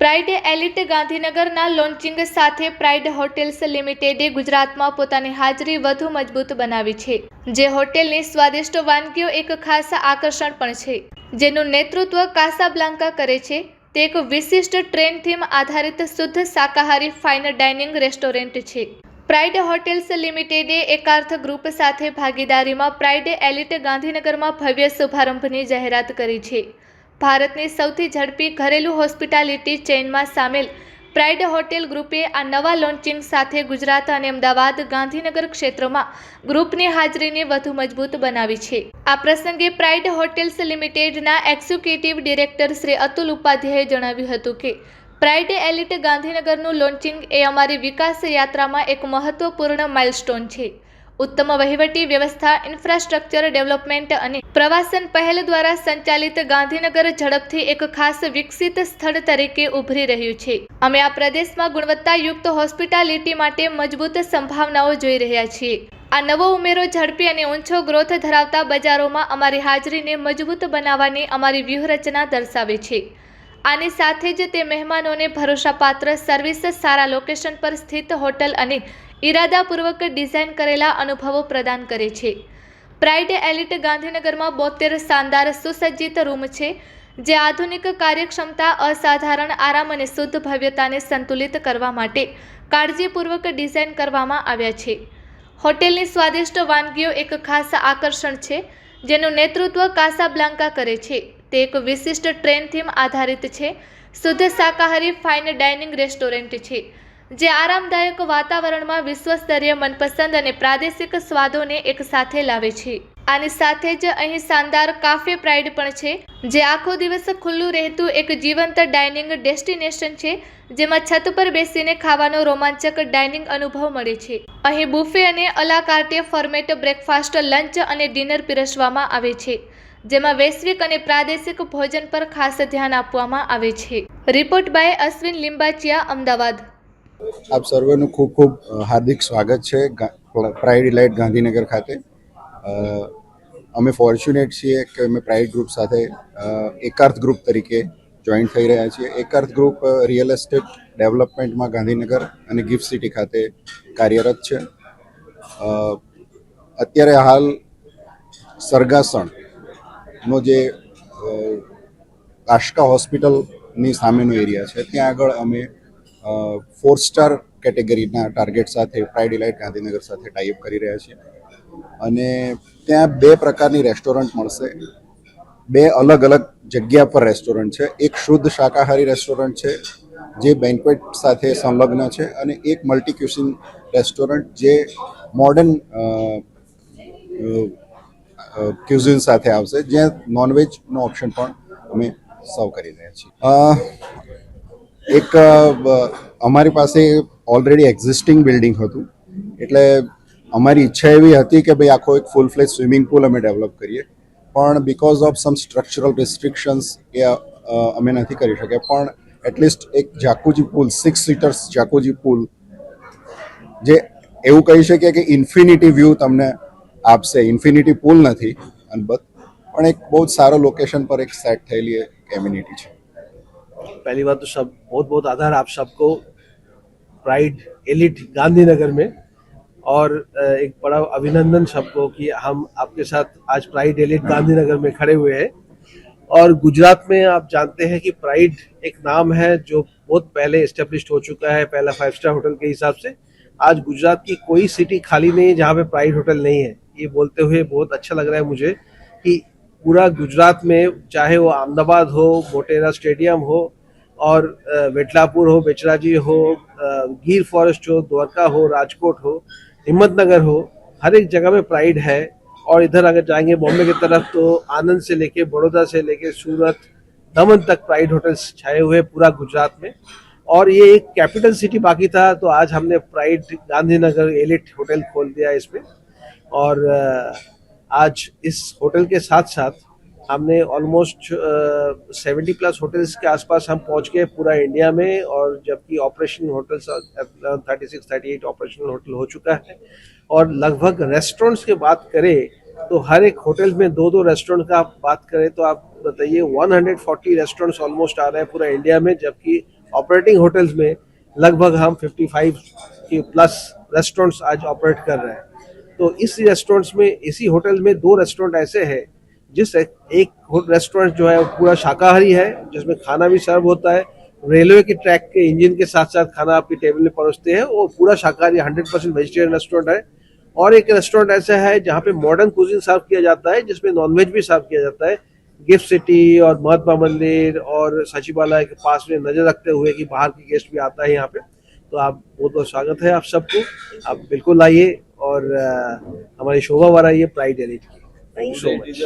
Pride Elite ગાંધીનગરના launching સાથે Pride hotels લિમિટેડે ગુજરાતમાં પોતાની હાજરી વધુ મજબૂત બનાવી છે. જે હોટેલની સ્વાદિષ્ટ વાનગીઓ એક ખાસ આકર્ષણ પણ છે. જેનું નેતૃત્વ કાસાબ્લાન્કા કરે છે. તે એક વિશિષ્ટ ટ્રેન થીમ આધારિત શુદ્ધ શાકાહારી ફાઇન ડાઇનિંગ રેસ્ટોરન્ટ છે. પ્રાઇડ હોટેલ્સ લિમિટેડે એકાર્થ ગ્રુપ સાથે ભાગીદારીમાં પ્રાઇડ એલિટ ગાંધીનગરમાં ભવ્ય શુભારંભની જાહેરાત કરી છે. ભારતની સૌથી ઝડપી ઘરેલું હોસ્પિટાલિટી ચેઇનમાં સામેલ. પ્રાઇડ હોટેલ ગ્રુપે આ નવા લોન્ચિંગ સાથે ગુજરાત અને અમદાવાદ ગાંધીનગર ક્ષેત્રમાં ગ્રુપની હાજરીને વધુ મજબૂત બનાવી છે. આ પ્રસંગે પ્રાઇડ હોટેલ્સ લિમિટેડના એક્ઝિક્યુટિવ ડિરેક્ટર શ્રી અતુલ ઉપાધ્યાયે જણાવ્યું હતું કે, પ્રાઇડ એલિટ ગાંધીનગરનું લોન્ચિંગ એ અમારી વિકાસ યાત્રામાં એક મહત્વપૂર્ણ માઇલસ્ટોન છે. ઉત્તમ વહીવટી વ્યવસ્થા ઇન્ફ્રાસ્ટ્રક્ચર ડેવલપમેન્ટ અને પ્રવાસન પહેલ દ્વારા સંચાલિત ગાંધીનગર ઝડપથી એક ખાસ વિકસિત સ્થળ તરીકે ઉભરી રહ્યું છે. અમે આ પ્રદેશમાં ગુણવત્તાયુક્ત હોસ્પિટાલિટી માટે મજબૂત સંભાવનાઓ જોઈ રહ્યા છીએ. આ નવો ઉમેરો ઝડપી અને ઊંચો ગ્રોથ ધરાવતા બજારોમાં અમારી હાજરીને મજબૂત બનાવવાની અમારી વ્યૂહરચના દર્શાવે છે. આની સાથે જ તે મહેમાનોને ભરોસાપાત્ર સર્વિસ સારા લોકેશન પર સ્થિત હોટલ અને ઇરાદાપૂર્વક ડિઝાઇન કરેલા અનુભવો પ્રદાન કરે છે. પ્રાઇડ એલિટ ગાંધીનગરમાં બોતેર શાનદાર સુસજ્જિત રૂમ છે, જે આધુનિક કાર્યક્ષમતા, અસાધારણ આરામ અને શુદ્ધ ભવ્યતાને સંતુલિત કરવા માટે કાળજીપૂર્વક ડિઝાઇન કરવામાં આવ્યા છે. હોટેલની સ્વાદિષ્ટ વાનગીઓ એક ખાસ આકર્ષણ છે, જેનું નેતૃત્વ કાસાબ્લાંકા કરે છે. તે એક વિશિષ્ટ ટ્રેન થીમ આધારિત છે. શુદ્ધ શાકાહારી ફાઇન ડાઇનિંગ રેસ્ટોરન્ટ છે, જે આરામદાયક વાતાવરણમાં વિશ્વસ્તરીય મનપસંદ અને પ્રાદેશિક સ્વાદોને એક સાથે લાવે છે. આની સાથે જ અહીં શાનદાર કાફે પ્રાઇડ પણ છે, જે આખો દિવસ ખુલ્લું રહેતું એક જીવંત ડાઇનિંગ ડેસ્ટિનેશન છે, જેમાં છત પર બેસીને ખાવાનો રોમાંચક ડાઇનિંગ અનુભવ મળે છે. અહીં બુફે અને a la carte format breakfast, lunch અને ડિનર પીરસવામાં આવે છે. જેમાં વૈશ્વિક અને પ્રાદેશિક ભોજન પર ખાસ ધ્યાન આપવામાં આવે છે. Report by Ashwin Limbachiya, Ahmedabad. આપ સર્વેનું ખૂબ ખૂબ હાર્દિક સ્વાગત છે પ્રાઇડ ઇલાઇટ ગાંધીનગર ખાતે. અમે ફોર્ચ્યુનેટ છીએ કે અમે પ્રાઇડ ગ્રુપ સાથે એકાર્થ ગ્રુપ તરીકે જોઈન્ટ થઈ રહ્યા છીએ. એકાર્થ ગ્રુપ રિયલ એસ્ટેટ ડેવલપમેન્ટમાં ગાંધીનગર અને ગિફ્ટ સિટી ખાતે કાર્યરત છે. અત્યારે હાલ સરગાસણનો જે અ, આશકા હોસ્પિટલની સામેનો એરિયા છે ત્યાં આગળ અમે ફોર સ્ટાર કેટેગરીના ટાર્ગેટ સાથે પ્રાઇડ ઇલાઇટ ગાંધીનગર સાથે ટાઈપ કરી રહ્યા છીએ. અને ત્યાં બે પ્રકારની રેસ્ટોરન્ટ મળશે. બે અલગ અલગ જગ્યા પર રેસ્ટોરન્ટ છે. એક શુદ્ધ શાકાહારી રેસ્ટોરન્ટ છે જે બેન્કવેટ સાથે સંલગ્ન છે અને એક મલ્ટી ક્યુસિન રેસ્ટોરન્ટ જે મોડર્ન ક્યુઝિન સાથે આવશે. જ્યાં નોનવેજનો ઓપ્શન પણ અમે સર્વ કરી રહ્યા છીએ. એક અમારી પાસે ઓલરેડી એક્ઝિસ્ટિંગ બિલ્ડિંગ હતું. એટલે અમારી ઈચ્છા એવી હતી કે ભાઈ આખો એક ફૂલ ફ્લેજ સ્વિમિંગ પુલ અમે ડેવલપ કરીએ. પણ because of some structural restrictions એ અમે નથી કરી શક્યા. પણ એટલીસ્ટ એક જાકુજી પુલ સિક્સ સીટર્સ જાકુજી પુલ જે એવું કહી શકીએ કે ઇન્ફિનિટી વ્યૂ તમને આપશે ઇન્ફિનિટી પુલ નથી અલબત્ત પણ એક બહુ જ સારો લોકેશન પર એક સેટ થયેલી એક એમ્યુનિટી છે पहली बात तो सब बहुत बहुत आधार आप सबको प्राइड एलिट गांधीनगर में और अ, एक बड़ा अभिनंदन सबको कि हम आपके साथ आज प्राइड एलिट गांधीनगर में खड़े हुए हैं और गुजरात में आप जानते हैं कि प्राइड एक नाम है जो बहुत पहले इस्टेब्लिश्ड हो चुका है पहला फाइव स्टार होटल के हिसाब से आज गुजरात की कोई सिटी खाली नहीं है जहाँ पे प्राइड होटल नहीं है ये बोलते हुए बहुत अच्छा लग रहा है मुझे कि पूरा गुजरात में चाहे वो अहमदाबाद हो, मोटेरा स्टेडियम हो और वेटलापुर हो, बेचराजी हो गिर फॉरेस्ट हो, द्वारका हो, राजकोट हो, हिम्मतनगर हो, हर एक जगह में प्राइड है और इधर अगर जाएँगे बॉम्बे की तरफ़ तो आनंद से लेके, बड़ौदा से लेके, सूरत, दमन तक प्राइड होटल्स छाए हुए पूरा गुजरात में। और ये एक कैपिटल सिटी बाकी था तो आज हमने प्राइड गांधीनगर एलिट होटल खोल दिया इसमें। और आज इस होटल के साथ साथ हमने ऑलमोस्ट सेवेंटी प्लस होटल्स के आसपास हम पहुँच गए पूरा इंडिया में और जबकि operation hotels thirty six thirty eight operational hotel हो चुका है। और लगभग रेस्टोरेंट्स की बात करें तो हर एक होटल में दो दो रेस्टोरेंट का आप बात करें तो आप बताइए 140 रेस्टोरेंट्स ऑलमोस्ट आ रहे हैं पूरा इंडिया में, जबकि ऑपरेटिंग होटल्स में लगभग हम 55 के प्लस रेस्टोरेंट्स आज ऑपरेट कर रहे हैं। तो इस रेस्टोरेंट्स में, इसी होटल में दो रेस्टोरेंट ऐसे हैं, जिस एक रेस्टोरेंट जो है, वो पूरा शाकाहारी है, जिसमें खाना भी सर्व होता है। रेलवे के ट्रैक के इंजन के साथ साथ खाना आपकी टेबल में परोसते हैं वो पूरा शाकाहारी हंड्रेड परसेंट वेजिटेरियन रेस्टोरेंट है। और एक रेस्टोरेंट ऐसा है, जहाँ पे मॉडर्न कुजिन सर्व किया जाता है, जिसमें नॉनवेज भी सर्व किया जाता है। गिफ्ट सिटी और महात्मा मंदिर और सचिवालय के पास में नज़र रखते हुए कि बाहर के गेस्ट भी आता है यहाँ पे। तो आप, बहुत बहुत स्वागत है आप सबको। आप बिल्कुल आइए और अ, हमारी शोभा बढ़ाइए प्राइड एलिट की थैंक यू सो मच